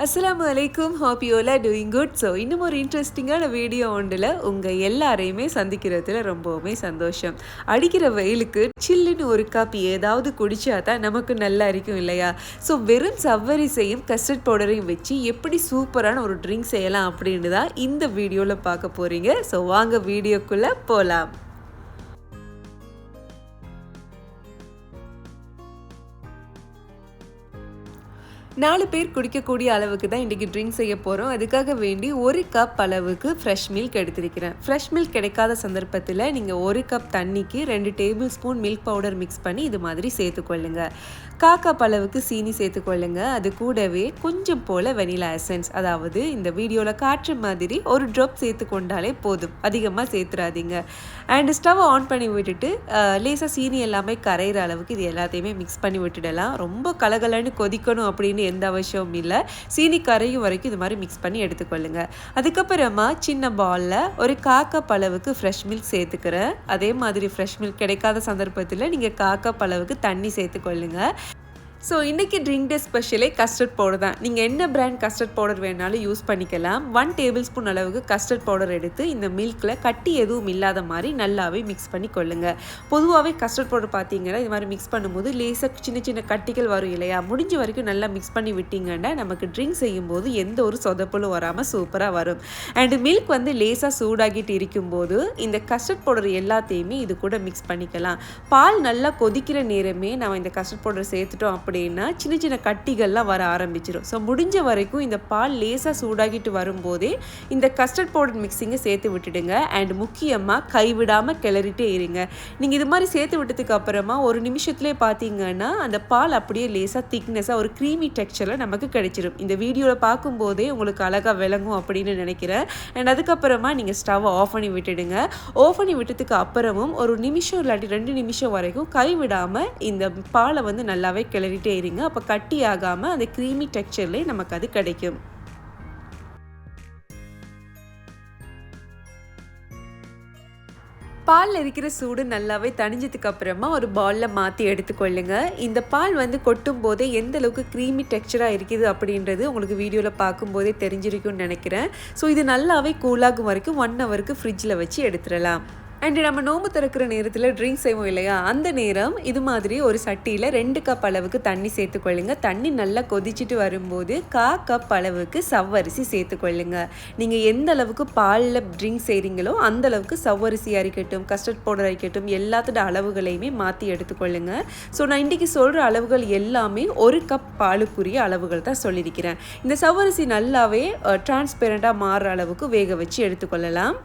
அஸ்லாம் அலைக்கும் hop doing good so இன்னும் ஒரு இன்ட்ரெஸ்டிங்கான வீடியோ ஒன்றில் உங்கள் எல்லாரையுமே சந்திக்கிறதுல ரொம்பவுமே சந்தோஷம். அடிக்கிற வெயிலுக்கு சில்லுன்னு ஒரு காப்பி ஏதாவது குடிச்சா தான் நமக்கு நல்லா இருக்கும் இல்லையா? ஸோ வெறும் சவ்வரிசையும் கஸ்டர்ட் பவுடரையும் வச்சு எப்படி சூப்பரான ஒரு ட்ரிங்க் செய்யலாம் அப்படின்னு தான் இந்த வீடியோவில் பார்க்க போகிறீங்க ஸோ வாங்க வீடியோக்குள்ளே போகலாம் நாலு பேர் குடிக்கக்கூடிய அளவுக்கு தான் இன்றைக்கி ட்ரிங்க் செய்ய போகிறோம் அதுக்காக வேண்டி ஒரு கப் அளவுக்கு ஃப்ரெஷ் மில்க் எடுத்திருக்கிறேன். ஃப்ரெஷ் மில்க் கிடைக்காத சந்தர்ப்பத்தில் நீங்கள் ஒரு கப் தண்ணிக்கு ரெண்டு tablespoon milk powder mix பண்ணி இது மாதிரி சேர்த்துக்கொள்ளுங்க கா கப் அளவுக்கு சீனி சேர்த்துக்கொள்ளுங்க அது கூடவே கொஞ்சம் போல் வெனிலா எசன்ஸ் அதாவது இந்த வீடியோவில் காற்று மாதிரி ஒரு ட்ராப் சேர்த்து கொண்டாலே போதும். அதிகமாக சேர்த்துறாதீங்க. அண்ட் ஸ்டவ் ஆன் பண்ணி விட்டுட்டு லேசாக சீனி எல்லாமே கரையிற அளவுக்கு இது எல்லாத்தையுமே மிக்ஸ் பண்ணி விட்டுடலாம். ரொம்ப கலகலன்னு கொதிக்கணும் அப்படின்னு எந்த அவசியமும் இல்லை. சீனி கரையும் வரைக்கும் இது மாதிரி மிக்ஸ் பண்ணி எடுத்துக்கொள்ளுங்க. அதுக்கப்புறமா சின்ன பாலில் ஒரு காக்கப் அளவுக்கு ஃப்ரெஷ் மில்க் சேர்த்துக்கிறேன். அதே மாதிரி ஃப்ரெஷ் மில்க் கிடைக்காத சந்தர்ப்பத்தில் நீங்கள் காக்கப் அளவுக்கு தண்ணி சேர்த்துக்கொள்ளுங்க. ஸோ இன்றைக்கி ட்ரிங்க் டே ஸ்பெஷலே கஸ்டர்ட் பவுடர் தான். நீங்கள் என்ன பிராண்ட் கஸ்டர்ட் பவுடர் வேணாலும் யூஸ் பண்ணிக்கலாம். ஒன் டேபிள் ஸ்பூன் அளவுக்கு கஸ்டர்ட் பவுடர் எடுத்து இந்த மில்கில் கட்டி எதுவும் இல்லாத மாதிரி நல்லாவே மிக்ஸ் பண்ணி கொள்ளுங்கள் பொதுவாகவே கஸ்டர்ட் பவுடர் பார்த்தீங்கன்னா இது மாதிரி மிக்ஸ் பண்ணும்போது லேசாக சின்ன சின்ன கட்டிகள் வரும் இல்லையா? முடிஞ்ச வரைக்கும் நல்லா மிக்ஸ் பண்ணி விட்டிங்கன்னா நமக்கு ட்ரிங்க் செய்யும்போது எந்த ஒரு சொதப்பலும் வராமல் சூப்பராக வரும். அண்டு மில்க் வந்து லேசாக சூடாகிட்டு இருக்கும்போது இந்த கஸ்டர்ட் பவுடர் எல்லாத்தையுமே இது கூட மிக்ஸ் பண்ணிக்கலாம். பால் நல்லா கொதிக்கிற நேரமே நம்ம இந்த கஸ்டர்ட் பவுடர் சேர்த்துட்டோம் அப்படி அப்படின்னா சின்ன சின்ன கட்டிகள்லாம் வர ஆரம்பிச்சிடும் ஸோ முடிஞ்ச வரைக்கும் இந்த பால் லேசாக சூடாகிட்டு வரும்போதே இந்த கஸ்டர்ட் பவுடர் மிக்சிங்கை சேர்த்து விட்டுடுங்க. அண்ட் முக்கியமாக கைவிடாமல் கிளறிட்டே இருங்க. நீங்கள் இது மாதிரி சேர்த்து விட்டதுக்கு அப்புறமா ஒரு நிமிஷத்துலேயே பார்த்தீங்கன்னா அந்த பால் அப்படியே லேசாக திக்னஸாக ஒரு க்ரீமி டெக்ஸ்சரில் நமக்கு கிடைச்சிடும் இந்த வீடியோவில் பார்க்கும்போதே உங்களுக்கு அழகாக விளங்கும் அப்படின்னு நினைக்கிறேன். அண்ட் அதுக்கப்புறமா நீங்கள் ஸ்டவ்வை ஆஃப் பண்ணி விட்டுடுங்க. ஆஃப் பண்ணி விட்டதுக்கு அப்புறமும் ஒரு நிமிஷம் இல்லாட்டி ரெண்டு நிமிஷம் வரைக்கும் கைவிடாமல் இந்த பாலை வந்து நல்லாவே கிளறி பண்ணிகிட்டே இருங்க. அப்போ கட்டி ஆகாமல் அந்த க்ரீமி டெக்ஸ்சர்லேயே நமக்கு அது கிடைக்கும். பாலில் இருக்கிற சூடு நல்லாவே தணிஞ்சதுக்கு அப்புறமா ஒரு பாலில் மாற்றி எடுத்துக்கொள்ளுங்க. இந்த பால் வந்து கொட்டும் போதே எந்த அளவுக்கு க்ரீமி டெக்ஸ்சராக இருக்குது அப்படின்றது உங்களுக்கு வீடியோவில் பார்க்கும்போதே தெரிஞ்சிருக்கும்னு நினைக்கிறேன். ஸோ இது நல்லாவே கூலாகும் வரைக்கும் ஒன் ஹவருக்கு ஃப்ரிட்ஜில் வச்சு எடுத்துடலாம். அண்டு நம்ம நோம்பு திறக்கிற நேரத்தில் ட்ரிங்க் செய்வோம் இல்லையா? அந்த நேரம் இது மாதிரி ஒரு சட்டியில் ரெண்டு கப் அளவுக்கு தண்ணி சேர்த்துக்கொள்ளுங்க தண்ணி நல்லா கொதிச்சுட்டு வரும்போது கா கப் அளவுக்கு சவ்வரிசி சேர்த்துக்கொள்ளுங்க நீங்கள் எந்த அளவுக்கு பாலில் ட்ரிங்க் செய்கிறீங்களோ அந்த அளவுக்கு சவ்வரிசியாக இருக்கட்டும் கஸ்டர்ட் பவுடர் இருக்கட்டும் எல்லாத்தோட அளவுகளையுமே மாற்றி எடுத்துக்கொள்ளுங்க ஸோ நான் இன்றைக்கி சொல்கிற அளவுகள் எல்லாமே ஒரு கப் பாலுக்குரிய அளவுகள் தான் சொல்லியிருக்கிறேன். இந்த சவ்வரிசி நல்லாவே டிரான்ஸ்பெரண்ட்டாக மாறுற அளவுக்கு வேக வச்சு எடுத்துக்கொள்ளலாம்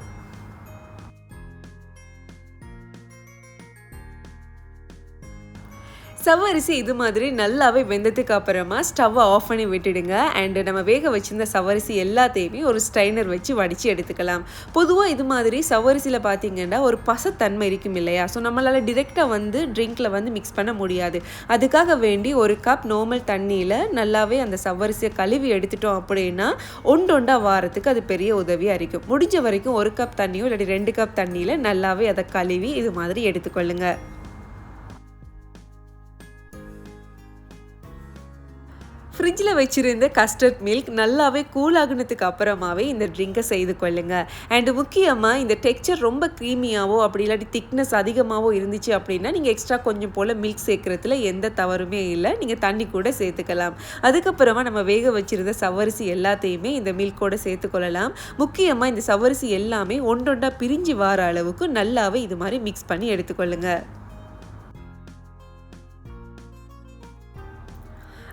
சவ்வரிசி இது மாதிரி நல்லாவே வெந்ததுக்கு அப்புறமா ஸ்டவ்வை ஆஃப் பண்ணி விட்டுடுங்க. அண்டு நம்ம வேக வச்சிருந்த சவரிசி எல்லாத்தையுமே ஒரு ஸ்ட்ரைனர் வச்சு வடித்து எடுத்துக்கலாம். பொதுவாக இது மாதிரி சவ்வரிசியில் பார்த்தீங்கன்னா ஒரு பசத்தன்மை இருக்கும் இல்லையா? ஸோ நம்மளால் டிரெக்டாக வந்து ட்ரிங்க்கில் வந்து மிக்ஸ் பண்ண முடியாது. அதுக்காக வேண்டி ஒரு கப் நார்மல் தண்ணியில் நல்லாவே அந்த சவ்வரிசியை கழுவி எடுத்துட்டோம் அப்படின்னா ஒண்டொண்டா வாரத்துக்கு அது பெரிய உதவியாக இருக்கும். முடிஞ்ச வரைக்கும் ஒரு கப் தண்ணியோ இல்லாட்டி ரெண்டு கப் தண்ணியில் நல்லாவே அதை கழுவி இது மாதிரி எடுத்துக்கொள்ளுங்கள் ஃப்ரிட்ஜில் வச்சுருந்த கஸ்டர்ட் மில்க் நல்லாவே கூல் ஆகினதுக்கு அப்புறமாவே இந்த ட்ரிங்கை செய்து கொள்ளுங்க. அண்டு முக்கியமாக இந்த டெக்ஸ்சர் ரொம்ப க்ரீமியாவோ அப்படி இல்லாட்டி திக்னஸ் அதிகமாகவோ இருந்துச்சு அப்படின்னா நீங்கள் எக்ஸ்ட்ரா கொஞ்சம் போல் மில்க் சேர்க்குறதுல எந்த தவறுமே இல்லை. நீங்கள் தண்ணி கூட சேர்த்துக்கலாம். அதுக்கப்புறமா நம்ம வேக வச்சுருந்த சவரிசி எல்லாத்தையுமே இந்த மில்கோட சேர்த்துக்கொள்ளலாம் முக்கியமாக இந்த சவரிசி எல்லாமே ஒன்றொண்டா பிரிஞ்சு வர அளவுக்கு நல்லாவே இது மாதிரி மிக்ஸ் பண்ணி எடுத்துக்கொள்ளுங்கள்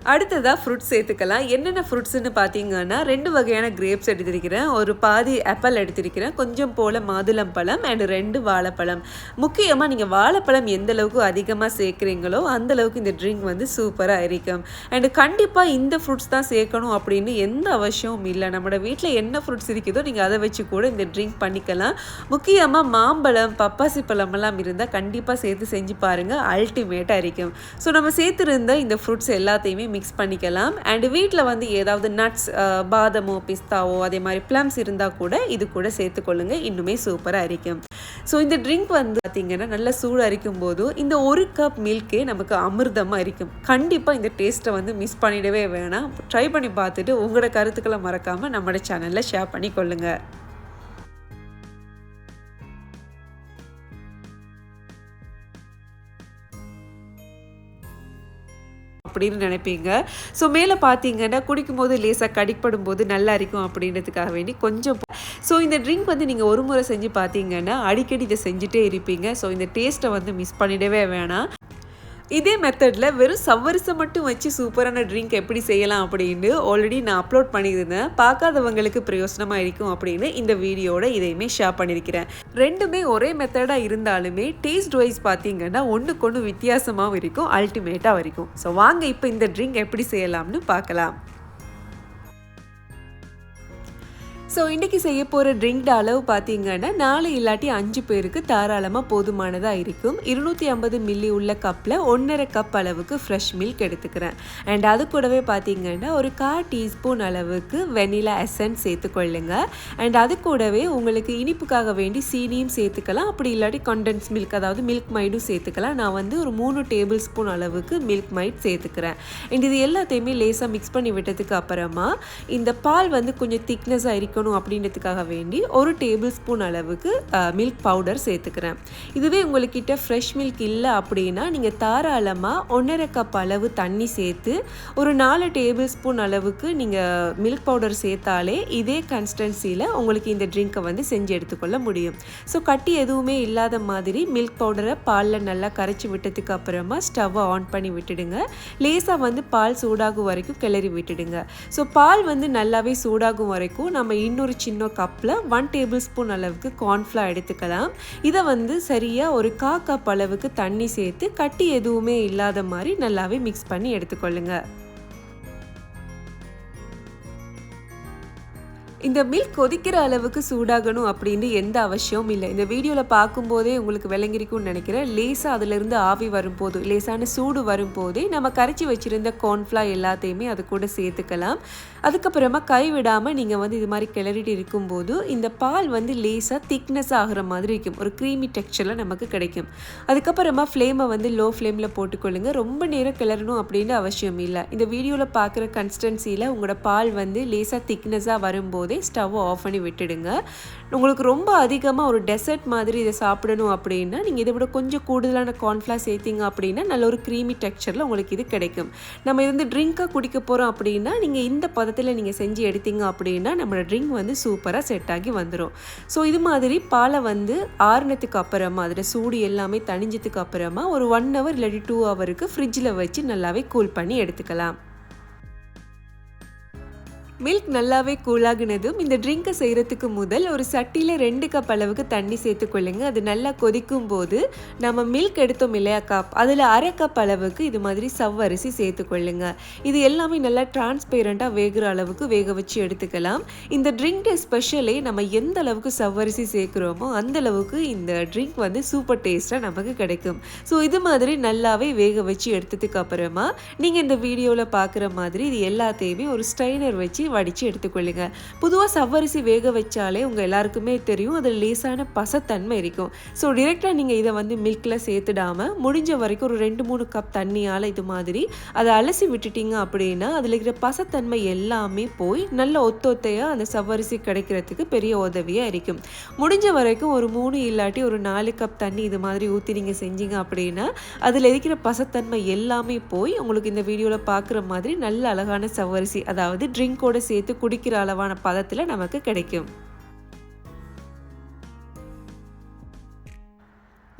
அடுத்ததாக ஃப்ரூட்ஸ் சேர்த்துக்கலாம். என்னென்ன ஃப்ரூட்ஸ்னு பார்த்தீங்கன்னா ரெண்டு வகையான கிரேப்ஸ் எடுத்திருக்கிறேன். ஒரு பாதி ஆப்பிள் எடுத்திருக்கிறேன். கொஞ்சம் போல் மாதுளம் பழம் அண்ட் ரெண்டு வாழைப்பழம். முக்கியமாக நீங்கள் வாழைப்பழம் எந்த அளவுக்கு அதிகமாக சேர்க்குறீங்களோ அந்த அளவுக்கு இந்த ட்ரிங்க் வந்து சூப்பராக இருக்கும். அண்டு கண்டிப்பாக இந்த ஃப்ரூட்ஸ் தான் சேர்க்கணும் அப்படின்னு எந்த அவசியமும் இல்லை. நம்மளோட வீட்டில் என்ன ஃப்ரூட்ஸ் இருக்குதோ நீங்கள் அதை வச்சு கூட இந்த ட்ரிங்க் பண்ணிக்கலாம். முக்கியமாக மாம்பழம் பப்பாசி பழமெல்லாம் இருந்தால் கண்டிப்பாக சேர்த்து செஞ்சு பாருங்கள் அல்டிமேட்டாக இருக்கும். ஸோ நம்ம சேர்த்துருந்த இந்த ஃப்ரூட்ஸ் எல்லாத்தையுமே மிக்ஸ் பண்ணிக்கலாம். அண்ட் வீட்டில் வந்து ஏதாவது நட்ஸ் பாதமோ பிஸ்தாவோ அதே மாதிரி ப்ளம்ஸ் இருந்தால் கூட இது கூட சேர்த்துக்கொள்ளுங்க இன்னுமே சூப்பராக இருக்கும். ஸோ இந்த ட்ரிங்க் வந்து பார்த்தீங்கன்னா நல்லா சூடு அரிக்கும் போதும் இந்த ஒரு கப் மில்க்கே நமக்கு அமிர்தமாக இருக்கும். கண்டிப்பாக இந்த டேஸ்ட்டை வந்து மிஸ் பண்ணிடவே வேணாம். ட்ரை பண்ணி பார்த்துட்டு உங்களோட கருத்துக்களை மறக்காமல் நம்மளோட சேனலில் ஷேர் பண்ணி கொள்ளுங்கள் அப்படின்னு நினைப்பீங்க. ஸோ மேலே பார்த்தீங்கன்னா குடிக்கும்போது லேசாக கடிப்படும் போது நல்லா இருக்கும் அப்படின்றதுக்காக வேண்டி கொஞ்சம் ஸோ இந்த ட்ரிங்க் வந்து நீங்கள் ஒரு முறை செஞ்சு பார்த்தீங்கன்னா அடிக்கடி இதை செஞ்சுட்டே இருப்பீங்க. ஸோ இந்த டேஸ்ட்டை வந்து மிஸ் பண்ணிடவே வேணாம். இதே மெத்தடில் வெறும் சவ்வரிசை மட்டும் வச்சு சூப்பரான ட்ரிங்க் எப்படி செய்யலாம் அப்படின்னு ஆல்ரெடி நான் அப்லோட் பண்ணியிருந்தேன். பார்க்காதவங்களுக்கு பிரயோசனமாக இருக்கும் அப்படின்னு இந்த வீடியோட இதையுமே ஷேர் பண்ணியிருக்கிறேன். ரெண்டுமே ஒரே மெத்தடாக இருந்தாலுமே டேஸ்ட் வைஸ் பார்த்தீங்கன்னா ஒன்றுக்கு ஒன்று வித்தியாசமாகவும் இருக்கும் அல்டிமேட்டாக வரைக்கும் ஸோ வாங்க இப்போ இந்த ட்ரிங்க் எப்படி செய்யலாம்னு பார்க்கலாம். ஸோ இன்றைக்கி செய்ய போகிற ட்ரிங்க் அளவு பார்த்தீங்கன்னா நாலு இல்லாட்டி அஞ்சு பேருக்கு தாராளமாக போதுமானதாக இருக்கும். இருநூற்றி ஐம்பது மில்லி உள்ள கப்பில் ஒன்றரை கப் அளவுக்கு ஃப்ரெஷ் மில்க் எடுத்துக்கிறேன். அண்ட் அது கூடவே பார்த்தீங்கன்னா ஒரு கால் டீஸ்பூன் அளவுக்கு வெனிலா எசன்ஸ் சேர்த்துக்கொள்ளுங்க அண்ட் அது கூடவே உங்களுக்கு இனிப்புக்காக வேண்டி சீனியும் சேர்த்துக்கலாம். அப்படி இல்லாட்டி கண்டென்ஸ் மில்க் அதாவது மில்க் மைடும் சேர்த்துக்கலாம். நான் வந்து ஒரு மூணு டேபிள் ஸ்பூன் அளவுக்கு மில்க் மைட் சேர்த்துக்கிறேன். அண்ட் இது எல்லாத்தையுமே லேசாக மிக்ஸ் பண்ணி விட்டதுக்கு அப்புறமா இந்த பால் வந்து கொஞ்சம் திக்னஸாக இருக்கும் இருக்கணும் அப்படின்றதுக்காக வேண்டி ஒரு டேபிள் ஸ்பூன் அளவுக்கு மில்க் பவுடர் சேர்த்துக்கிறேன். இதுவே உங்கள்கிட்ட ஃப்ரெஷ் மில்க் இல்லை அப்படின்னா நீங்கள் தாராளமாக ஒன்றரை கப் அளவு தண்ணி சேர்த்து ஒரு நாலு டேபிள் ஸ்பூன் அளவுக்கு நீங்கள் மில்க் பவுடர் சேர்த்தாலே இதே கன்ஸ்டன்சியில் உங்களுக்கு இந்த ட்ரிங்க்கை வந்து செஞ்சு எடுத்துக்கொள்ள முடியும். ஸோ கட்டி எதுவுமே இல்லாத மாதிரி மில்க் பவுடரை பாலில் நல்லா கரைச்சி விட்டதுக்கு அப்புறமா ஸ்டவ்வை ஆன் பண்ணி விட்டுடுங்க. லேசாக வந்து பால் சூடாகும் வரைக்கும் கிளறி விட்டுடுங்க. ஸோ பால் வந்து நல்லாவே சூடாகும் வரைக்கும் நம்ம இன்னொரு சின்ன கப்பில் ஒன் டேபிள் ஸ்பூன் அளவுக்கு கார்ன்ஃப்ளவர் எடுத்துக்கலாம். இதை வந்து சரியாக ஒரு கா கப் அளவுக்கு தண்ணி சேர்த்து கட்டி எதுவுமே இல்லாத மாதிரி நல்லாவே மிக்ஸ் பண்ணி எடுத்துக்கொள்ளுங்க. இந்த மில்க் கொதிக்கிற அளவுக்கு சூடாகணும் அப்படின்னு எந்த அவசியமும் இல்லை. இந்த வீடியோவில் பார்க்கும்போதே உங்களுக்கு விளங்கிருக்கும்னு நினைக்கிறேன். லேசாக அதிலிருந்து ஆவி வரும்போது லேசான சூடு வரும்போதே நம்ம கரைச்சி வச்சுருந்த கார்ன்ஃப்ளா எல்லாத்தையுமே அது கூட சேர்த்துக்கலாம். அதுக்கப்புறமா கை விடாமல் நீங்கள் வந்து இது மாதிரி கிளறிட்டு இருக்கும்போது இந்த பால் வந்து லேசாக திக்னஸ் ஆகிற மாதிரி இருக்கும். ஒரு க்ரீமி டெக்ஸ்சரில் நமக்கு கிடைக்கும். அதுக்கப்புறமா ஃப்ளேமை வந்து லோ ஃப்ளேமில் போட்டுக்கொள்ளுங்க. ரொம்ப நேரம் கிளறணும் அப்படின்னு அவசியம் இல்லை. இந்த வீடியோவில் பார்க்குற கன்சிஸ்டன்சியில் உங்களோட பால் வந்து லேசாக திக்னஸாக வரும்போதே ஸ்டவ் ஸ்டவ்வை ஆஃப் பண்ணி விட்டுடுங்க. உங்களுக்கு ரொம்ப அதிகமாக ஒரு டெசர்ட் மாதிரி இதை சாப்பிடணும் அப்படின்னா நீங்கள் இதை விட கொஞ்சம் கூடுதலான கார்ன்ஃப்ளார் சேர்த்திங்க அப்படின்னா நல்ல ஒரு க்ரீமி டெக்ஸ்சரில் உங்களுக்கு இது கிடைக்கும். நம்ம இது வந்து ட்ரிங்காக குடிக்க போகிறோம் அப்படின்னா நீங்கள் இந்த பதத்தில் நீங்கள் செஞ்சு எடுத்தீங்க அப்படின்னா நம்மளோட ட்ரிங்க் வந்து சூப்பராக செட் ஆகி வந்துடும் ஸோ இது மாதிரி பாலை வந்து ஆறுனத்துக்கு அப்புறமா அதில் சூடு எல்லாமே தணிஞ்சதுக்கு அப்புறமா ஒரு ஒன் ஹவர் இல்லாட்டி டூ ஹவருக்கு ஃப்ரிட்ஜில் வச்சு நல்லாவே கூல் பண்ணி எடுத்துக்கலாம். மில்க் நல்லாவே கூலாகினதும் இந்த ட்ரிங்கை செய்கிறதுக்கு முதல் ஒரு சட்டியில் ரெண்டு கப் அளவுக்கு தண்ணி சேர்த்துக்கொள்ளுங்க அது நல்லா கொதிக்கும் போது நம்ம மில்க் எடுத்தோம் இல்லையா கப் அதில் அரை கப் அளவுக்கு இது மாதிரி சவ்வரிசி சேர்த்துக்கொள்ளுங்க இது எல்லாமே நல்லா டிரான்ஸ்பேரண்ட்டாக வேகிற அளவுக்கு வேக வச்சு எடுத்துக்கலாம். இந்த ட்ரிங்க் ஸ்பெஷலே நம்ம எந்த அளவுக்கு சவ்வரிசி சேர்க்குறோமோ அந்த அளவுக்கு இந்த ட்ரிங்க் வந்து சூப்பர் டேஸ்ட்டாக நமக்கு கிடைக்கும். ஸோ இது மாதிரி நல்லாவே வேக வச்சு எடுத்ததுக்கு அப்புறமா நீங்கள் இந்த வீடியோவில் பார்க்குற மாதிரி இது எல்லாத்தையுமே ஒரு ஸ்ட்ரைனர் வச்சு வடித்து எடுத்துக்கொள்ளுங்க. பொதுவாக சவ்வரிசி வேக வச்சாலே உங்கள் எல்லாருக்குமே தெரியும். அதில் லேசான பசத்தன்மை இருக்கும். ஸோ டிரெக்டாக நீங்கள் இதை வந்து மில்கில் சேர்த்துடாமல் முடிஞ்ச வரைக்கும் ஒரு ரெண்டு மூணு கப் தண்ணியால் இது மாதிரி அதை அலசி விட்டுட்டீங்க அப்படின்னா அதில் இருக்கிற பசத்தன்மை எல்லாமே போய் நல்ல ஒத்தொத்தையாக அந்த சவ்வரிசி கிடைக்கிறதுக்கு பெரிய உதவியாக இருக்கும். முடிஞ்ச வரைக்கும் ஒரு மூணு இல்லாட்டி ஒரு நாலு கப் தண்ணி இது மாதிரி ஊற்றி நீங்கள் செஞ்சீங்க அப்படின்னா அதில் இருக்கிற பசத்தன்மை எல்லாமே போய் உங்களுக்கு இந்த வீடியோவில் பார்க்குற மாதிரி நல்ல அழகான சவ்வரிசி அதாவது ட்ரிங்கோட சேர்த்து குடிக்கிற அளவான பதத்தில் நமக்கு கிடைக்கும்.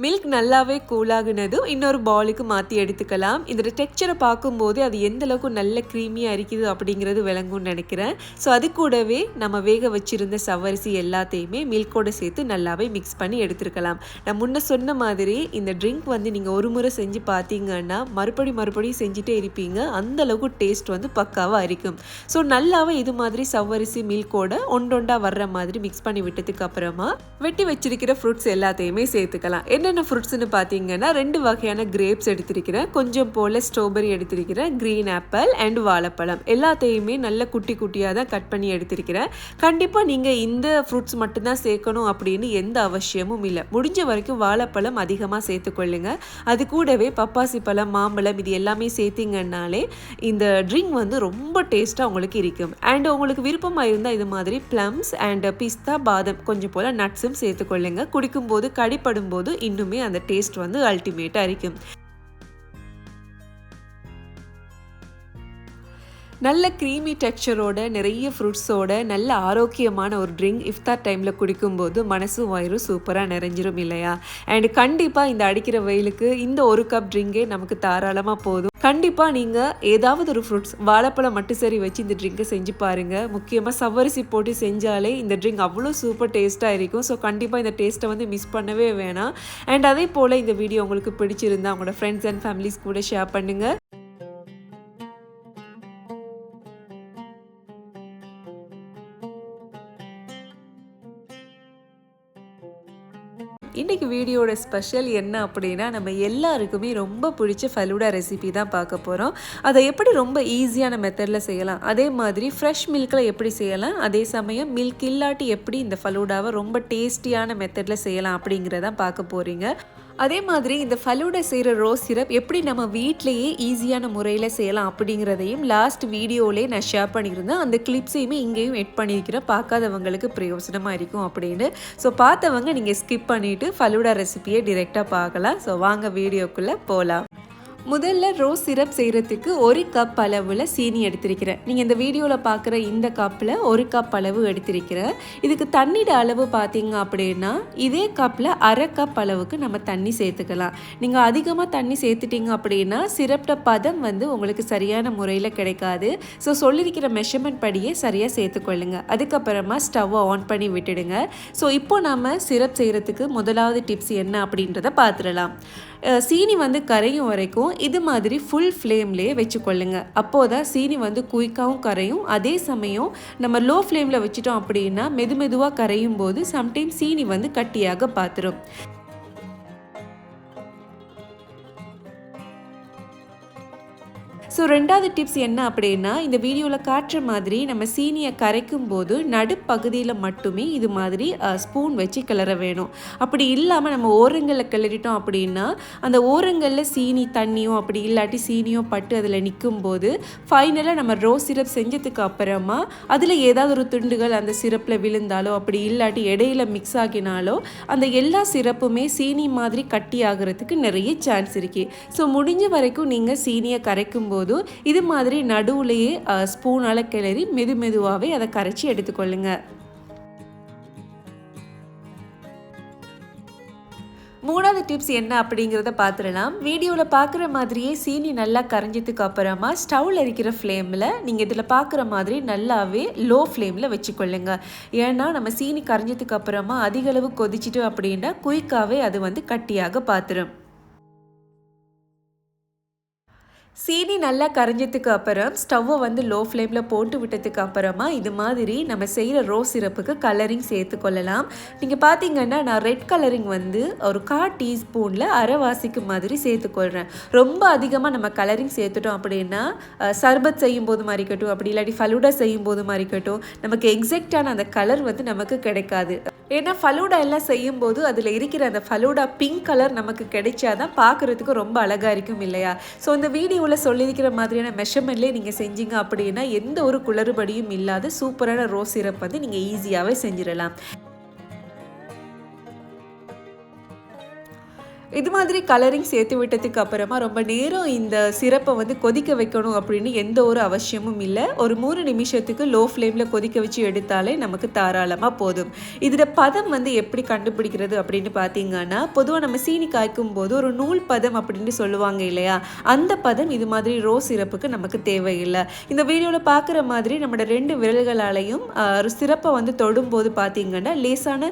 மில்க் நல்லாவே கூலாகினதும் இன்னொரு பாலுக்கு மாற்றி எடுத்துக்கலாம். இதோட டெக்ஸ்சரை பார்க்கும்போது அது எந்த அளவுக்கு நல்ல க்ரீமியாக இருக்குது அப்படிங்கிறது விளங்கும்னு நினைக்கிறேன். ஸோ அது கூடவே நம்ம வேக வச்சிருந்த சவ்வரிசி எல்லாத்தையுமே மில்கோடு சேர்த்து நல்லாவே மிக்ஸ் பண்ணி எடுத்துருக்கலாம். நான் முன்ன சொன்ன மாதிரி இந்த ட்ரிங்க் வந்து நீங்கள் ஒரு முறை செஞ்சு பார்த்தீங்கன்னா மறுபடி மறுபடியும் செஞ்சுட்டே இருப்பீங்க. அந்த அளவுக்கு டேஸ்ட் வந்து பக்காவாக இருக்கும். ஸோ நல்லாவே இது மாதிரி சவ்வரிசி மில்கோட ஒண்டொண்டா வர்ற மாதிரி மிக்ஸ் பண்ணி விட்டதுக்கு அப்புறமா வெட்டி வச்சிருக்கிற ஃப்ரூட்ஸ் எல்லாத்தையுமே சேர்த்துக்கலாம். என்ன என்னென்ன ஃப்ரூட்ஸ்னு பார்த்தீங்கன்னா ரெண்டு வகையான கிரேப்ஸ் எடுத்திருக்கிறேன். கொஞ்சம் போல் ஸ்ட்ராபெரி எடுத்திருக்கிறேன் க்ரீன் ஆப்பிள் அண்ட் வாழைப்பழம். எல்லாத்தையுமே நல்ல குட்டி குட்டியாக தான் கட் பண்ணி எடுத்திருக்கிறேன். கண்டிப்பாக நீங்கள் இந்த ஃப்ரூட்ஸ் மட்டும்தான் சேர்க்கணும் அப்படின்னு எந்த அவசியமும் இல்லை. முடிஞ்ச வரைக்கும் வாழைப்பழம் அதிகமாக சேர்த்துக்கொள்ளுங்க. அது கூடவே பப்பாசி பழம் மாம்பழம் இது எல்லாமே சேர்த்திங்கன்னாலே இந்த ட்ரிங்க் வந்து ரொம்ப டேஸ்ட்டாக உங்களுக்கு இருக்கும். அண்ட் உங்களுக்கு விருப்பமாக இருந்தால் இது மாதிரி ப்ளம்ஸ் அண்ட் பிஸ்தா பாதம் கொஞ்சம் போல் நட்ஸும் சேர்த்துக்கொள்ளுங்க. குடிக்கும்போது கடிப்படும் போது இன்னும் அந்த டேஸ்ட் வந்து அல்டிமேட்டாக இருக்கும். நல்ல க்ரீமி டெக்ஸ்சரோட நிறைய ஃப்ரூட்ஸோட நல்ல ஆரோக்கியமான ஒரு ட்ரிங்க் இஃப்தார் டைமில் குடிக்கும்போது மனசும் வயிறும் சூப்பராக நிறைஞ்சிரும் இல்லையா? அண்ட் கண்டிப்பாக இந்த அடிக்கிற வெயிலுக்கு இந்த ஒரு கப் ட்ரிங்கே நமக்கு தாராளமாக போதும். கண்டிப்பாக நீங்கள் ஏதாவது ஒரு ஃப்ரூட்ஸ் வாழைப்பழம் மட்டும் சரி வச்சு இந்த ட்ரிங்கை செஞ்சு பாருங்கள் முக்கியமாக சவ்வரிசி போட்டு செஞ்சாலே இந்த ட்ரிங்க் அவ்வளோ சூப்பர் டேஸ்ட்டாக இருக்கும். ஸோ கண்டிப்பாக இந்த டேஸ்ட்டை வந்து மிஸ் பண்ணவே வேணாம். அண்ட் அதே போல் இந்த வீடியோ உங்களுக்கு பிடிச்சிருந்தா உங்களோட ஃப்ரெண்ட்ஸ் அண்ட் ஃபேமிலிஸ் கூட ஷேர் பண்ணுங்கள் இன்றைக்கி வீடியோட ஸ்பெஷல் என்ன அப்படின்னா நம்ம எல்லாருக்குமே ரொம்ப பிடிச்ச ஃபலூடா ரெசிபி தான் பார்க்க போகிறோம் அதை எப்படி ரொம்ப ஈஸியான மெத்தடில் செய்யலாம்? அதே மாதிரி ஃப்ரெஷ் மில்கில் எப்படி செய்யலாம்? அதே சமயம் மில்க் இல்லாட்டி எப்படி இந்த ஃபலூடாவை ரொம்ப டேஸ்டியான மெத்தடில் செய்யலாம் அப்படிங்கிறதான் பார்க்க போகிறீங்க அதே மாதிரி இந்த ஃபலூடை செய்கிற ரோஸ் சிரப் எப்படி நம்ம வீட்டிலையே ஈஸியான முறையில் செய்யலாம் அப்படிங்கிறதையும் லாஸ்ட் வீடியோவிலே நான் ஷேர் பண்ணியிருந்தேன். அந்த கிளிப்ஸையுமே இங்கேயும் எட் பண்ணியிருக்கிறேன் பார்க்காதவங்களுக்கு பிரயோஜனமாக இருக்கும் அப்படின்னு. ஸோ பார்த்தவங்க நீங்கள் ஸ்கிப் பண்ணிவிட்டு ஃபலூடா ரெசிபியை டிரெக்டாக பார்க்கலாம். ஸோ வாங்க வீடியோக்குள்ளே போகலாம் முதல்ல ரோஸ் சிரப் செய்கிறதுக்கு ஒரு கப் அளவில் சீனி எடுத்திருக்கிறேன். நீங்கள் இந்த வீடியோவில் பார்க்குற இந்த கப்பில் ஒரு கப் அளவு எடுத்திருக்கிறேன். இதுக்கு தண்ணியோட அளவு பார்த்தீங்க அப்படின்னா இதே கப்பில் அரை கப் அளவுக்கு நம்ம தண்ணி சேர்த்துக்கலாம். நீங்கள் அதிகமாக தண்ணி சேர்த்துட்டீங்க அப்படின்னா சிரப்ட பதம் வந்து உங்களுக்கு சரியான முறையில் கிடைக்காது. ஸோ சொல்லியிருக்கிற மெஷர்மெண்ட் படியே சரியாக சேர்த்துக்கொள்ளுங்க. அதுக்கப்புறமா ஸ்டவ்வை ஆன் பண்ணி விட்டுடுங்க. ஸோ இப்போ நம்ம சிரப் செய்கிறதுக்கு முதலாவது டிப்ஸ் என்ன அப்படின்றத பார்த்துடலாம் சீனி வந்து கரையும் வரைக்கும் இது மாதிரி ஃபுல் ஃப்ளேம்லேயே வச்சுக்கொள்ளுங்க. அப்போது தான் சீனி வந்து குயிக்காகவும் கரையும். அதே சமயம் நம்ம லோ ஃப்ளேமில் வச்சுட்டோம் அப்படின்னா மெது மெதுவாக கரையும் போது சம்டைம் சீனி வந்து கட்டியாக பார்த்துரும் ஸோ ரெண்டாவது டிப்ஸ் என்ன அப்படின்னா இந்த வீடியோவில் காட்டுற மாதிரி நம்ம சீனியை கரைக்கும் போது நடுப்பகுதியில் மட்டுமே இது மாதிரி ஸ்பூன் வச்சு கிளற வேணும். அப்படி இல்லாமல் நம்ம ஓரங்களில் கிளறிட்டோம் அப்படின்னா அந்த ஓரங்களில் சீனி தண்ணியும் அப்படி இல்லாட்டி சீனியும் பட்டு அதில் நிற்கும் போது ஃபைனலாக நம்ம ரோஸ் சிரப் செஞ்சதுக்கு அப்புறமா அதில் ஏதாவது ஒரு துண்டுகள் அந்த சிரப்பில் விழுந்தாலோ அப்படி இல்லாட்டி இடையில மிக்ஸ் ஆகினாலோ அந்த எல்லா சிரப்புமே சீனி மாதிரி கட்டி ஆகிறதுக்கு நிறைய சான்ஸ் இருக்குது ஸோ முடிஞ்ச வரைக்கும் நீங்கள் சீனியை கரைக்கும் போது போதும் இது மாதிரி நடுவுலையே ஸ்பூனால் கிளறி மெது மெதுவாகவே அதை கரைச்சி எடுத்துக்கொள்ளுங்க. மூணாவது டிப்ஸ் என்ன அப்படிங்கிறத பார்த்துடலாம். வீடியோவில் பார்க்குற மாதிரியே சீனி நல்லா கரைஞ்சதுக்கு அப்புறமா ஸ்டவ்வில் இருக்கிற ஃப்ளேமில் நீங்கள் இதில் பார்க்குற மாதிரி நல்லாவே லோ ஃப்ளேமில் வச்சுக்கொள்ளுங்க. ஏன்னா நம்ம சீனி கரைஞ்சதுக்கு அப்புறமா அதிகளவு கொதிச்சிட்டு அப்படின்னா குயிக்காகவே அது வந்து கட்டியாக பார்த்துரும் சீனி நல்லா கரைஞ்சதுக்கு அப்புறம் ஸ்டவ்வை வந்து லோ ஃப்ளேமில் போட்டு விட்டதுக்கு அப்புறமா இது மாதிரி நம்ம செய்கிற ரோஸ் சிரப்புக்கு கலரிங் சேர்த்து கொள்ளலாம். நீங்கள் பார்த்தீங்கன்னா நான் ரெட் கலரிங் வந்து ஒரு கா டீஸ்பூனில் அரைவாசிக்கு மாதிரி சேர்த்துக்கொள்கிறேன் ரொம்ப அதிகமாக நம்ம கலரிங் சேர்த்துட்டோம் அப்படின்னா சர்பத் செய்யும் போது மாறிக்கட்டும் அப்படி இல்லாட்டி ஃபலூடா செய்யும் போது மாறிக்கட்டும். நமக்கு எக்ஸாக்டான அந்த கலர் வந்து நமக்கு கிடைக்காது. ஏன்னா ஃபலூடா எல்லாம் செய்யும்போது அதில் இருக்கிற அந்த ஃபலூடா பிங்க் கலர் நமக்கு கிடைச்சாதான் பார்க்குறதுக்கு ரொம்ப அழகாக இருக்கும் இல்லையா? ஸோ இந்த வீடியோ வீடியோவில் சொல்லியிருக்கிற மாதிரியான மெஷர்மெண்ட்லேயே நீங்கள் செஞ்சீங்க அப்படின்னா எந்த ஒரு குளறுபடியும் இல்லாத சூப்பரான ரோஸ் சிரப் வந்து நீங்கள் ஈஸியாகவே செஞ்சிடலாம். இது மாதிரி கலரிங் சேர்த்து விட்டதுக்கு அப்புறமா ரொம்ப நேரம் இந்த சிரப்பை வந்து கொதிக்க வைக்கணும் அப்படின்னு எந்த ஒரு அவசியமும் இல்லை. ஒரு மூணு நிமிஷத்துக்கு லோ ஃப்ளேமில் கொதிக்க வச்சு எடுத்தாலே நமக்கு தாராளமாக போதும். இதில் பதம் வந்து எப்படி கண்டுபிடிக்கிறது அப்படின்னு பார்த்தீங்கன்னா பொதுவாக நம்ம சீனி காய்க்கும் போது ஒரு நூல் பதம் அப்படின்னு சொல்லுவாங்க இல்லையா? அந்த பதம் இது மாதிரி ரோ சிரப்புக்கு நமக்கு தேவையில்லை. இந்த வீடியோவில் பார்க்குற மாதிரி நம்மளோட ரெண்டு விரல்களாலையும் ஒரு சிறப்பை வந்து தொடும்போது பார்த்தீங்கன்னா லேசான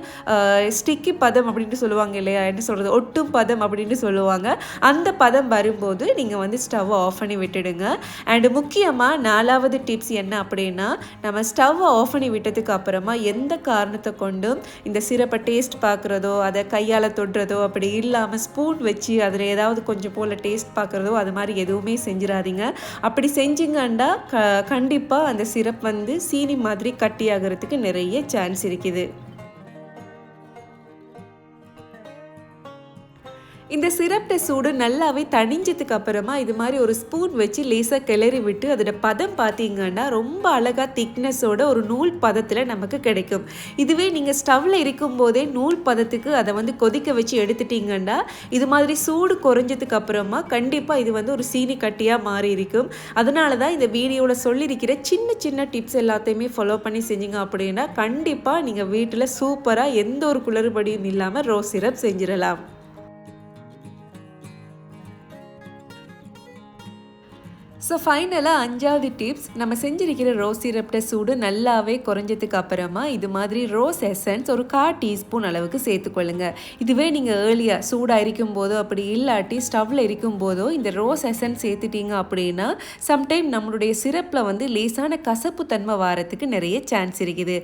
ஸ்டிக்கி பதம் அப்படின்ட்டு சொல்லுவாங்க இல்லையா? என்ன சொல்கிறது ஒட்டும் பதம் பதம் அப்படின்னு சொல்லுவாங்க. அந்த பதம் வரும்போது நீங்கள் வந்து ஸ்டவ்வை ஆஃப் பண்ணி விட்டுடுங்க. அண்டு முக்கியமாக நாலாவது டிப்ஸ் என்ன அப்படின்னா நம்ம ஸ்டவ்வை ஆஃப் பண்ணி விட்டதுக்கு அப்புறமா எந்த காரணத்தை கொண்டும் இந்த சிரப்பை டேஸ்ட் பார்க்குறதோ அதை கையால் தொடுறதோ அப்படி இல்லாமல் ஸ்பூன் வச்சு அதில் ஏதாவது கொஞ்சம் போல் டேஸ்ட் பார்க்குறதோ அது மாதிரி எதுவுமே செஞ்சிடாதீங்க. அப்படி செஞ்சிங்கன்னா க கண்டிப்பாக அந்த சிரப் வந்து சீனி மாதிரி கட்டியாகிறதுக்கு நிறைய சான்ஸ் இருக்குது. இந்த சிரப்ட சூடு நல்லாவே தணிஞ்சதுக்கு அப்புறமா இது மாதிரி ஒரு ஸ்பூன் வச்சு லேசாக கிளறி விட்டு அதோட பதம் பார்த்தீங்கன்னா ரொம்ப அழகாக திக்னஸோட ஒரு நூல் பதத்தில் நமக்கு கிடைக்கும். இதுவே நீங்கள் ஸ்டவ்வில் இருக்கும்போதே நூல் பதத்துக்கு அதை வந்து கொதிக்க வச்சு எடுத்துட்டீங்கன்னா இது மாதிரி சூடு குறைஞ்சதுக்கு அப்புறமா கண்டிப்பாக இது வந்து ஒரு சீனி கட்டியாக மாறி இருக்கும். அதனால தான் இந்த வீடியோவில் சொல்லியிருக்கிற சின்ன சின்ன டிப்ஸ் எல்லாத்தையுமே ஃபாலோ பண்ணி செஞ்சீங்க அப்படின்னா கண்டிப்பாக நீங்கள் வீட்டில் சூப்பராக எந்த ஒரு குளறுபடியும் இல்லாமல் ரோஸ் சிரப் செஞ்சிடலாம். ஸோ ஃபைனலாக அஞ்சாவது டிப்ஸ் நம்ம செஞ்சிருக்கிற ரோஸ் சிரப்ட சூடு நல்லாவே குறைஞ்சதுக்கு அப்புறமா இது மாதிரி ரோஸ் எசன்ஸ் ஒரு கா டீஸ்பூன் அளவுக்கு சேர்த்துக்கொள்ளுங்க. இதுவே நீங்கள் ஏர்லியாக சூடாக இருக்கும் போதோ அப்படி இல்லாட்டி ஸ்டவ்வில் இருக்கும் போதோ இந்த ரோஸ் எசன்ஸ் சேர்த்துட்டீங்க அப்படின்னா சம்டைம் நம்மளுடைய சிரப்பில் வந்து லேசான கசப்பு தன்மை வாரத்துக்கு நிறைய சான்ஸ் இருக்குது.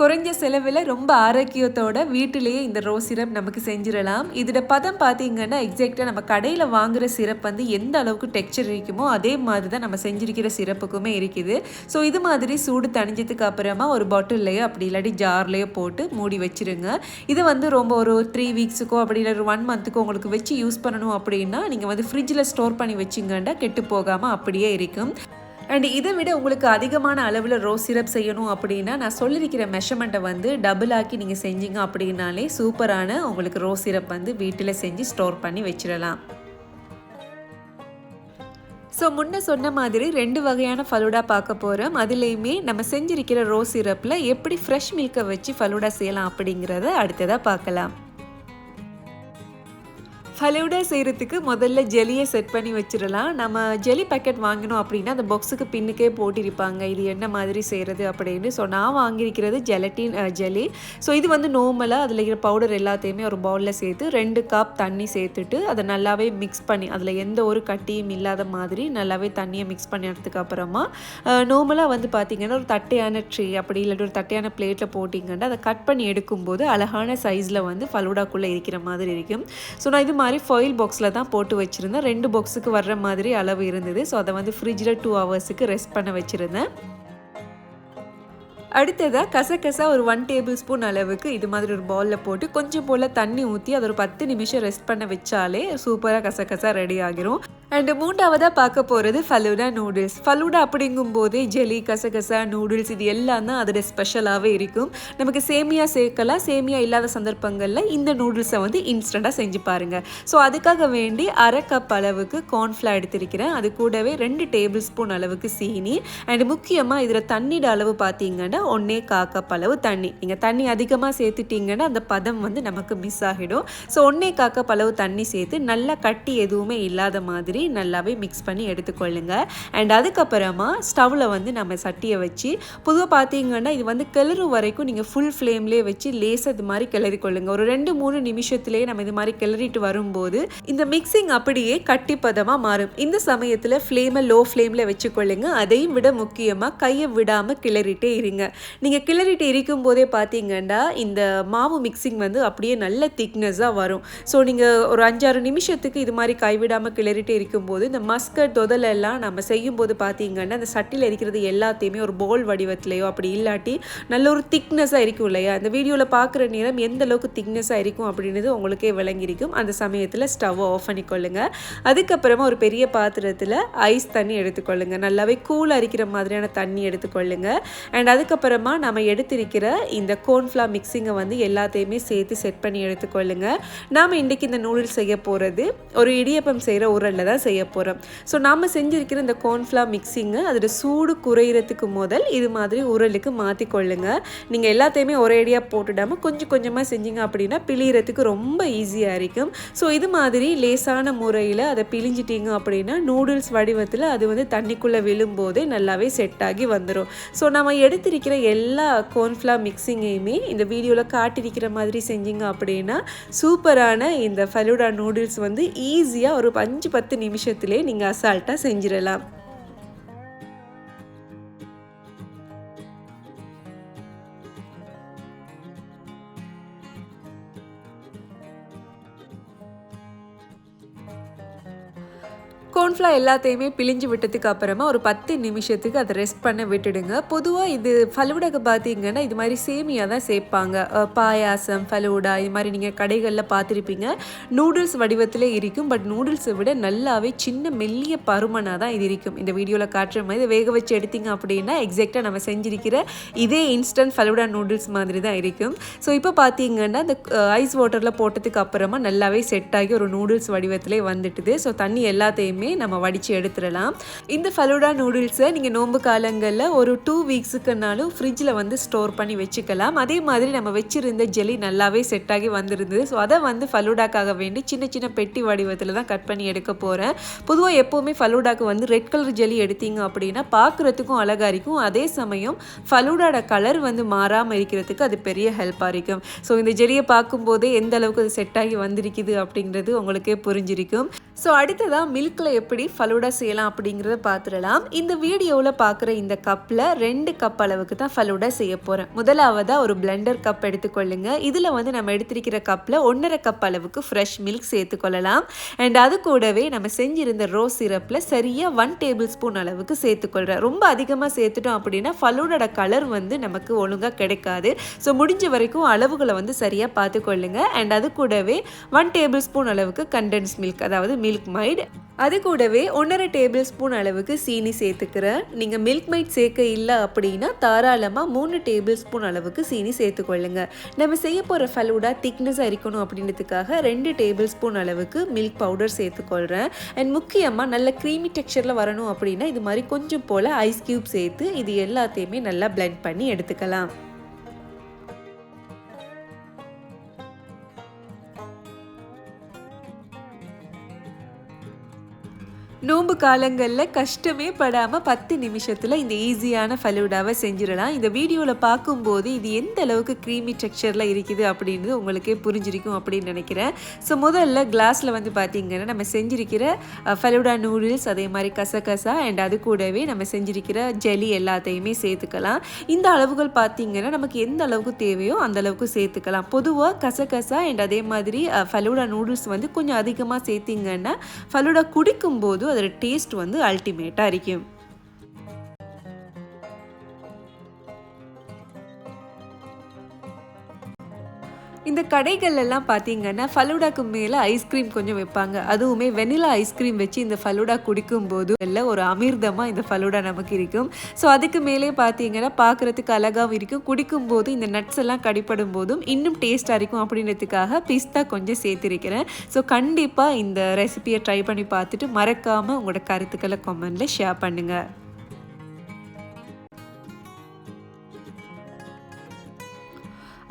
குறைஞ்ச செலவில் ரொம்ப ஆரோக்கியத்தோட வீட்டிலேயே இந்த ரோஸ் சிரப் நமக்கு செஞ்சிடலாம். இதோட பதம் பார்த்தீங்கன்னா எக்ஸாக்டாக நம்ம கடையில் வாங்குகிற சிரப் வந்து எந்த அளவுக்கு டெக்ஸ்சர் இருக்குமோ அதே மாதிரி தான் நம்ம செஞ்சிருக்கிற சிரப்புக்குமே இருக்குது. ஸோ இது மாதிரி சூடு தணிஞ்சதுக்கு அப்புறமா ஒரு பாட்டில்லையோ அப்படி இல்லாட்டி ஜார்லேயோ போட்டு மூடி வச்சுருங்க. இது வந்து ரொம்ப ஒரு த்ரீ வீக்ஸுக்கோ அப்படி இல்லை ஒரு ஒன் மந்த்துக்கோ உங்களுக்கு வச்சு யூஸ் பண்ணணும் அப்படின்னா நீங்கள் வந்து ஃப்ரிட்ஜில் ஸ்டோர் பண்ணி வச்சிங்கன்னா கெட்டு போகாமல் அப்படியே இருக்கும். அண்ட் இதை விட உங்களுக்கு அதிகமான அளவில் ரோஸ் சிரப் செய்யணும் அப்படின்னா நான் சொல்லியிருக்கிற மெஷர்மெண்ட்டை வந்து டபுள் ஆக்கி நீங்கள் செஞ்சீங்க அப்படின்னாலே சூப்பரான உங்களுக்கு ரோஸ் சிரப் வந்து வீட்டில் செஞ்சு ஸ்டோர் பண்ணி வச்சிடலாம். ஸோ முன்ன சொன்ன மாதிரி ரெண்டு வகையான ஃபலூடா பார்க்க போகிறோம் அதுலேயுமே நம்ம செஞ்சிருக்கிற ரோஸ் சிரப்பில் எப்படி ஃப்ரெஷ் மில்கை வச்சு ஃபலூடா செய்யலாம் அப்படிங்கிறத அடுத்ததாக பார்க்கலாம். ஃபலூடா செய்கிறதுக்கு முதல்ல ஜெலியை செட் பண்ணி வச்சிடலாம். நம்ம ஜெலி பேக்கெட் வாங்கினோம் அப்படின்னா அந்த பாக்ஸுக்கு பின்னுக்கே போட்டிருப்பாங்க. இது என்ன மாதிரி செய்கிறது அப்படின்னு. ஸோ நான் வாங்கியிருக்கிறது ஜெலட்டின் ஜெலி ஸோ இது வந்து நார்மலாக அதில் இருக்கிற பவுடர் எல்லாத்தையுமே ஒரு பவுலில் சேர்த்து ரெண்டு கப் தண்ணி சேர்த்துட்டு அதை நல்லாவே மிக்ஸ் பண்ணி அதில் எந்த ஒரு கட்டியும் இல்லாத மாதிரி நல்லாவே தண்ணியை மிக்ஸ் பண்ணதுக்கு அப்புறமா நார்மலாக வந்து பார்த்திங்கன்னா ஒரு தட்டையான ட்ரீ அப்படி இல்லாட்டி ஒரு தட்டையான பிளேட்டில் போட்டிங்கன்னா அதை கட் பண்ணி எடுக்கும்போது அழகான சைஸில் வந்து ஃபலூடாக்குள்ளே இருக்கிற மாதிரி இருக்கும். ஸோ நான் இது மாதிரி ஃபாயில் பாக்ஸில் தான் போட்டு வச்சுருந்தேன். ரெண்டு பாக்ஸுக்கு வர்ற மாதிரி அளவு இருந்தது. ஸோ அதை வந்து ஃப்ரிட்ஜில் டூ ஹவர்ஸுக்கு ரெஸ்ட் பண்ண வச்சுருந்தேன். அடுத்ததாக கசகசா ஒரு ஒன் டேபிள் ஸ்பூன் அளவுக்கு இது மாதிரி ஒரு பவுலில் போட்டு கொஞ்சம் போல் தண்ணி ஊற்றி அதை ஒரு பத்து நிமிஷம் ரெஸ்ட் பண்ண வச்சாலே சூப்பராக கசகசா ரெடி ஆகிரும். அண்டு மூன்றாவதாக பார்க்க போகிறது ஃபலூடா நூடுல்ஸ் ஃபலூடா அப்படிங்கும் போதே ஜெலி கசகசா நூடுல்ஸ் இது எல்லாம் தான் அதோட ஸ்பெஷலாகவே இருக்கும். நமக்கு சேமியா சேர்க்கலாம். சேமியா இல்லாத சந்தர்ப்பங்களில் இந்த நூடுல்ஸை வந்து இன்ஸ்டண்ட்டாக செஞ்சு பாருங்கள் ஸோ அதுக்காக வேண்டி அரை கப் அளவுக்கு கார்ன்ஃப்ளா எடுத்திருக்கிறேன். அது கூடவே ரெண்டு டேபிள் ஸ்பூன் அளவுக்கு சீனி. அண்ட் முக்கியமாக இதில் தண்ணியோட அளவு பார்த்தீங்கன்னா ஒன்றே கா கப் அளவு தண்ணி. நீங்கள் தண்ணி அதிகமாக சேர்த்துட்டிங்கன்னா அந்த பதம் வந்து நமக்கு மிஸ் ஆகிடும். ஸோ ஒன்றே கா கப் அளவு தண்ணி சேர்த்து நல்லா கட்டி எதுவுமே இல்லாத மாதிரி நல்லாவே மிக்ஸ் பண்ணி எடுத்துக்கொள்ளுங்க. அண்ட் அதுக்கப்புறமா ஸ்டவ்வில் வந்து நம்ம சட்டியை வச்சு பொதுவாக பார்த்தீங்கன்னா இது வந்து கிளறு வரைக்கும் நீங்கள் ஃபுல் ஃப்ளேம்லேயே வச்சு லேசாக இது மாதிரி கிளறி கொள்ளுங்க ஒரு ரெண்டு மூணு நிமிஷத்துலேயே நம்ம இது மாதிரி கிளறிட்டு வரும்போது இந்த மிக்சிங் அப்படியே கட்டிப்பதமாக மாறும். இந்த சமயத்தில் ஃப்ளேமை லோ ஃப்ளேமில் வச்சுக்கொள்ளுங்க. அதையும் விட முக்கியமாக கையை விடாமல் கிளறிட்டே இருங்க. நீங்கள் கிளறிட்டு இருக்கும் போதே பார்த்தீங்கன்னா இந்த மாவு மிக்சிங் வந்து அப்படியே நல்ல திக்னஸாக வரும். ஸோ நீங்கள் ஒரு அஞ்சாறு நிமிஷத்துக்கு இது மாதிரி கைவிடாமல் கிளறிட்டே போது இந்த மஸ்கட் தொதலெல்லாம் நம்ம செய்யும்போது பார்த்தீங்கன்னா அந்த சட்டியில் இருக்கிறது எல்லாத்தையுமே ஒரு போல் வடிவத்திலையோ அப்படி இல்லாட்டி நல்ல ஒரு திக்னஸாக இருக்கும் இல்லையா? அந்த வீடியோவில் பார்க்குற நேரம் எந்த அளவுக்கு திக்னஸாக இருக்கும் அப்படின்றது உங்களுக்கே விளங்கியிருக்கும். அந்த சமயத்தில் ஸ்டவ்வை ஆஃப் பண்ணிக்கொள்ளுங்கள் அதுக்கப்புறமா ஒரு பெரிய பாத்திரத்தில் ஐஸ் தண்ணி எடுத்துக்கொள்ளுங்கள் நல்லாவே கூலாக இருக்கிற மாதிரியான தண்ணி எடுத்துக்கொள்ளுங்க. அண்ட் அதுக்கப்புறமா நம்ம எடுத்திருக்கிற இந்த கோன்ஃப்ளா மிக்சிங்கை வந்து எல்லாத்தையுமே சேர்த்து செட் பண்ணி எடுத்துக்கொள்ளுங்க. நாம் இன்றைக்கி இந்த நூடுல்ஸ் செய்ய போகிறது ஒரு இடியப்பம் செய்கிற உரலில் தான் செய்ய போகிறோம் ஸோ நாம் செஞ்சுருக்கிற இந்த கோர்ன்ஃப்ளா மிக்சிங்கு அதோட சூடு குறையிறதுக்கு முதல் இது மாதிரி உரலுக்கு மாற்றிக்கொள்ளுங்க நீங்கள் எல்லாத்தையுமே ஒரேடியாக போட்டுடாமல் கொஞ்சம் கொஞ்சமாக செஞ்சீங்க அப்படின்னா பிழியறதுக்கு ரொம்ப ஈஸியாக இருக்கும். ஸோ இது மாதிரி லேசான முறையில் அதை பிழிஞ்சிட்டிங்க அப்படின்னா நூடுல்ஸ் வடிவத்தில் அது வந்து தண்ணிக்குள்ளே விழும்போதே நல்லாவே செட் ஆகி வந்துடும் ஸோ நம்ம எடுத்திருக்கிற எல்லா கோர்ன்ஃப்ளா மிக்சிங்கையுமே இந்த வீடியோவில் காட்டியிருக்கிற மாதிரி செஞ்சீங்க அப்படின்னா சூப்பரான இந்த ஃபலூடா நூடுல்ஸ் வந்து ஈஸியாக ஒரு அஞ்சு பத்து நிமிஷத்திலே நீங்கள் அசால்ட்டாக செஞ்சிடலாம் கோன்ஃப்ளா எல்லாத்தையுமே பிழிஞ்சு விட்டதுக்கு அப்புறமா ஒரு பத்து நிமிஷத்துக்கு அதை ரெஸ்ட் பண்ண விட்டுடுங்க. பொதுவாக இது ஃபலூடாக்கு பார்த்தீங்கன்னா இது மாதிரி சேமியாக தான் சேர்ப்பாங்க பாயாசம் ஃபலூடா இது மாதிரி நீங்கள் கடைகளில் பார்த்துருப்பீங்க நூடுல்ஸ் வடிவத்தில் இருக்கும். பட் நூடுல்ஸை விட நல்லாவே சின்ன மெல்லிய பருமனாக தான் இது இருக்கும். இந்த வீடியோவில் காட்டுற மாதிரி இதை வேக வச்சு எடுத்தீங்க அப்படின்னா எக்ஸாக்டாக நம்ம செஞ்சிருக்கிற இதே இன்ஸ்டன்ட் ஃபலூடா நூடுல்ஸ் மாதிரி தான் இருக்கும். ஸோ இப்போ பார்த்தீங்கன்னா இந்த ஐஸ் வாட்டரில் போட்டதுக்கு அப்புறமா நல்லாவே செட் ஆகி ஒரு நூடுல்ஸ் வடிவத்திலே வந்துட்டுது. ஸோ தண்ணி எல்லாத்தையுமே நம்ம வடித்து எடுத்துடலாம். இந்த ஃபலூடா நூடுல்ஸை நீங்கள் நோன்பு காலங்களில் ஒரு டூ வீக்ஸுக்குனாலும் ஃப்ரிட்ஜில் வந்து ஸ்டோர் பண்ணி வச்சுக்கலாம். அதே மாதிரி நம்ம வச்சுருந்த ஜெலி நல்லாவே செட் ஆகி வந்திருந்தது. ஸோ அதை வந்து ஃபலூடாக்காக வேண்டி சின்ன சின்ன பெட்டி வடிவத்தில் தான் கட் பண்ணி எடுக்க போகிறேன் பொதுவாக எப்போவுமே ஃபலூடாக்கு வந்து ரெட் கலர் ஜெலி எடுத்தீங்க அப்படின்னா பார்க்குறதுக்கும் அழகாக இருக்கும் அதே சமயம் ஃபலூடாட கலர் வந்து மாறாமல் இருக்கிறதுக்கு அது பெரிய ஹெல்ப்பாக இருக்கும். ஸோ இந்த ஜெலியை பார்க்கும்போதே எந்த அளவுக்கு அது செட் ஆகி வந்திருக்குது அப்படிங்கிறது உங்களுக்கே புரிஞ்சிருக்கும். ஸோ அடுத்ததாக மில்கில் எப்படி எப்படி ஃபலூடா செய்யலாம் அப்படிங்கிறத பார்த்துடலாம். இந்த வீடியோவில் பார்க்குற இந்த கப்பில் ரெண்டு கப் அளவுக்கு தான் ஃபலூடா செய்ய போகிறேன் முதலாவதாக ஒரு பிளெண்டர் கப் எடுத்துக்கொள்ளுங்க. இதில் வந்து நம்ம எடுத்திருக்கிற கப்பில் ஒன்றரை கப் அளவுக்கு ஃப்ரெஷ் மில்க் சேர்த்துக்கொள்ளலாம் அண்ட் அது கூடவே நம்ம செஞ்சிருந்த ரோஸ் சிரப்பில் சரியாக ஒன் டேபிள் ஸ்பூன் அளவுக்கு சேர்த்துக்கொள்கிறேன் ரொம்ப அதிகமாக சேர்த்துட்டோம் அப்படின்னா ஃபலூடோட கலர் வந்து நமக்கு ஒழுங்காக கிடைக்காது. ஸோ முடிஞ்ச வரைக்கும் அளவுகளை வந்து சரியாக பார்த்துக்கொள்ளுங்க. அண்ட் அது கூடவே ஒன் டேபிள் ஸ்பூன் அளவுக்கு கண்டென்ஸ் மில்க் அதாவது மில்க் மைட் அது கூடவே ஒன்றரை டேபிள் ஸ்பூன் அளவுக்கு சீனி சேர்த்துக்கிறேன். நீங்கள் மில்க் மைட் சேர்க்க இல்லை அப்படின்னா தாராளமாக மூணு டேபிள் ஸ்பூன் அளவுக்கு சீனி சேர்த்துக்கொள்ளுங்க நம்ம செய்ய போகிற ஃபலூடா திக்னஸாக இருக்கணும் அப்படின்றதுக்காக ரெண்டு டேபிள் ஸ்பூன் அளவுக்கு மில்க் பவுடர் சேர்த்துக்கொள்கிறேன் அண்ட் முக்கியமாக நல்ல க்ரீமி டெக்ஸ்சரில் வரணும் அப்படின்னா இது மாதிரி கொஞ்சம் போல் ஐஸ் க்யூப் சேர்த்து இது எல்லாத்தையுமே நல்லா பிளெண்ட் பண்ணி எடுத்துக்கலாம். நோன்பு காலங்களில் கஷ்டமே படாமல் பத்து நிமிஷத்தில் இந்த ஈஸியான ஃபலூடாவை செஞ்சிடலாம். இந்த வீடியோவில் பார்க்கும்போது இது எந்த அளவுக்கு க்ரீமி டெக்ஸ்சரில் இருக்குது அப்படின்றது உங்களுக்கே புரிஞ்சிருக்கும் அப்படின்னு நினைக்கிறேன். ஸோ முதல்ல கிளாஸில் வந்து பார்த்திங்கன்னா நம்ம செஞ்சிருக்கிற ஃபலூடா நூடுல்ஸ் அதே மாதிரி கசகசா அண்ட் அது கூடவே நம்ம செஞ்சிருக்கிற ஜெலி எல்லாத்தையுமே சேர்த்துக்கலாம். இந்த அளவுகள் பார்த்திங்கன்னா நமக்கு எந்த அளவுக்கு தேவையோ அந்த அளவுக்கு சேர்த்துக்கலாம். பொதுவாக கசகசா அண்ட் அதே மாதிரி ஃபலூடா நூடுல்ஸ் வந்து கொஞ்சம் அதிகமாக சேர்த்திங்கன்னா ஃபலூடா குடிக்கும்போது அதோட டேஸ்ட் வந்து அல்டிமேட்டாக இருக்கும். இந்த கடைகள் எல்லாம் பார்த்தீங்கன்னா ஃபலூடாக்கு மேலே ஐஸ்கிரீம் கொஞ்சம் வைப்பாங்க. அதுவுமே வெனிலா ஐஸ்கிரீம் வச்சு இந்த ஃபலூடா குடிக்கும் போது எல்லாம் ஒரு அமிர்தமாக இந்த ஃபலூடா நமக்கு இருக்கும். ஸோ அதுக்கு மேலே பார்த்தீங்கன்னா பார்க்குறதுக்கு அழகாகவும் இருக்கும். குடிக்கும் போது இந்த நட்ஸ் எல்லாம் கடிப்படும் போதும் இன்னும் டேஸ்ட்டாக இருக்கும் அப்படின்றதுக்காக பிஸ்தா கொஞ்சம் சேர்த்திருக்கிறேன். ஸோ கண்டிப்பாக இந்த ரெசிபியை ட்ரை பண்ணி பார்த்துட்டு மறக்காமல் உங்களோட கருத்துக்களை கமெண்டில் ஷேர் பண்ணுங்கள்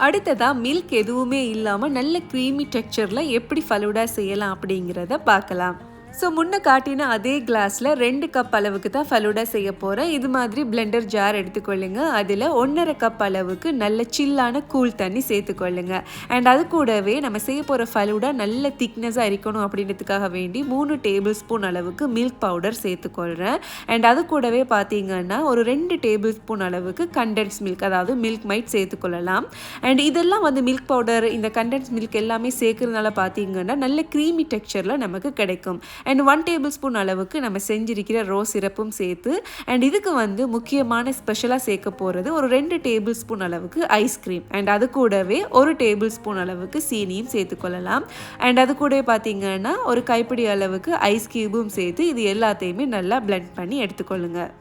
அடுத்ததாக மில்க் எதுவுமே இல்லாமல் நல்ல க்ரீமி டெக்ஸ்சரில் எப்படி ஃபலூடா செய்யலாம் அப்படிங்கிறத பார்க்கலாம். ஸோ முன்ன காட்டின அதே கிளாஸில் ரெண்டு கப் அளவுக்கு தான் ஃபலூடா செய்ய போகிறேன் இது மாதிரி பிளெண்டர் ஜார் எடுத்துக்கொள்ளுங்க. அதில் ஒன்றரை கப் அளவுக்கு நல்ல சில்லான கூல் தண்ணி சேர்த்துக்கொள்ளுங்க. அண்ட் அது கூடவே நம்ம செய்ய போகிற ஃபலூடா நல்ல திக்னஸாக இருக்கணும் அப்படின்றதுக்காக வேண்டி மூணு டேபிள் ஸ்பூன் அளவுக்கு மில்க் பவுடர் சேர்த்துக்கொள்கிறேன் அண்ட் அது கூடவே பார்த்தீங்கன்னா ஒரு ரெண்டு டேபிள் ஸ்பூன் அளவுக்கு கண்டென்ஸ் மில்க் அதாவது மில்க் மைட் சேர்த்துக்கொள்ளலாம். அண்ட் இதெல்லாம் வந்து மில்க் பவுடர் இந்த கண்டென்ஸ் மில்க் எல்லாமே சேர்க்கறதுனால பார்த்தீங்கன்னா நல்ல க்ரீமி டெக்ஸ்சரில் நமக்கு கிடைக்கும். அண்ட் ஒன் டேபிள் ஸ்பூன் அளவுக்கு நம்ம செஞ்சிருக்கிற ரோஸ் சிரப்பும் சேர்த்து அண்ட் இதுக்கு வந்து முக்கியமான ஸ்பெஷலாக சேர்க்க போகிறது ஒரு ரெண்டு டேபிள் ஸ்பூன் அளவுக்கு ஐஸ்கிரீம் அண்ட் அது கூடவே ஒரு டேபிள் ஸ்பூன் அளவுக்கு சீனியும் சேர்த்துக்கொள்ளலாம் அண்ட் அது கூடவே பார்த்தீங்கன்னா ஒரு கைப்பிடி அளவுக்கு ஐஸ் கியூபும் சேர்த்து இது எல்லாத்தையுமே நல்லா பிளெண்ட் பண்ணி எடுத்துக்கொள்ளுங்கள்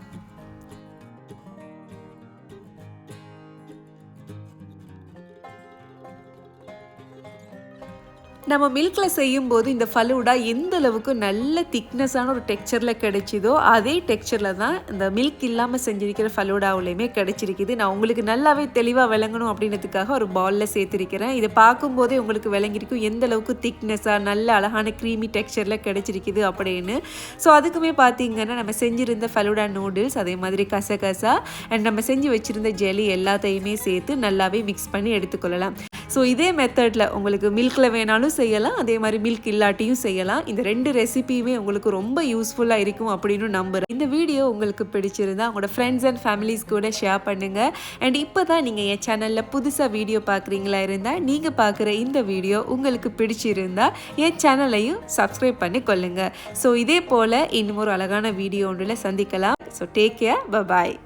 நம்ம மில்கில் செய்யும்போது இந்த ஃபலூடா எந்த அளவுக்கு நல்ல திக்னஸான ஒரு டெக்ஸ்சரில் கிடைச்சிதோ அதே டெக்ஸ்சரில் தான் இந்த மில்க் இல்லாமல் செஞ்சிருக்கிற ஃபலூடாவுலையுமே கிடைச்சிருக்குது. நான் உங்களுக்கு நல்லாவே தெளிவாக விளங்கணும் அப்படின்றதுக்காக ஒரு பாலில் சேர்த்துருக்கிறேன். இதை பார்க்கும்போதே உங்களுக்கு விளங்கிருக்கும் எந்த அளவுக்கு திக்னஸாக நல்ல அழகான க்ரீமி டெக்ஸ்சரில் கிடைச்சிருக்குது அப்படின்னு. ஸோ அதுக்குமே பார்த்தீங்கன்னா நம்ம செஞ்சுருந்த ஃபலூடா நூடுல்ஸ் அதே மாதிரி கசகசா அண்ட் நம்ம செஞ்சு வச்சுருந்த ஜெலி எல்லாத்தையுமே சேர்த்து நல்லாவே மிக்ஸ் பண்ணி எடுத்துக்கொள்ளலாம். ஸோ இதே மெத்தடில் உங்களுக்கு மில்கில் வேணாலும் செய்யலாம் அதே மாதிரி மில்க் இல்லாட்டியும் செய்யலாம். இந்த ரெண்டு ரெசிபியுமே உங்களுக்கு ரொம்ப யூஸ்ஃபுல்லாக இருக்கும் அப்படின்னு நம்புகிறேன் இந்த வீடியோ உங்களுக்கு பிடிச்சிருந்தா உங்களோட ஃப்ரெண்ட்ஸ் அண்ட் ஃபேமிலிஸ் கூட ஷேர் பண்ணுங்கள் அண்ட் இப்போ தான் நீங்கள் என் சேனலில் புதுசாக வீடியோ பார்க்குறீங்களா இருந்தால் நீங்கள் பார்க்குற இந்த வீடியோ உங்களுக்கு பிடிச்சிருந்தா என் சேனலையும் சப்ஸ்கிரைப் பண்ணி கொள்ளுங்கள் ஸோ இதே போல் இன்னும் ஒரு அழகான வீடியோ ஒன்றில் சந்திக்கலாம். So take care bye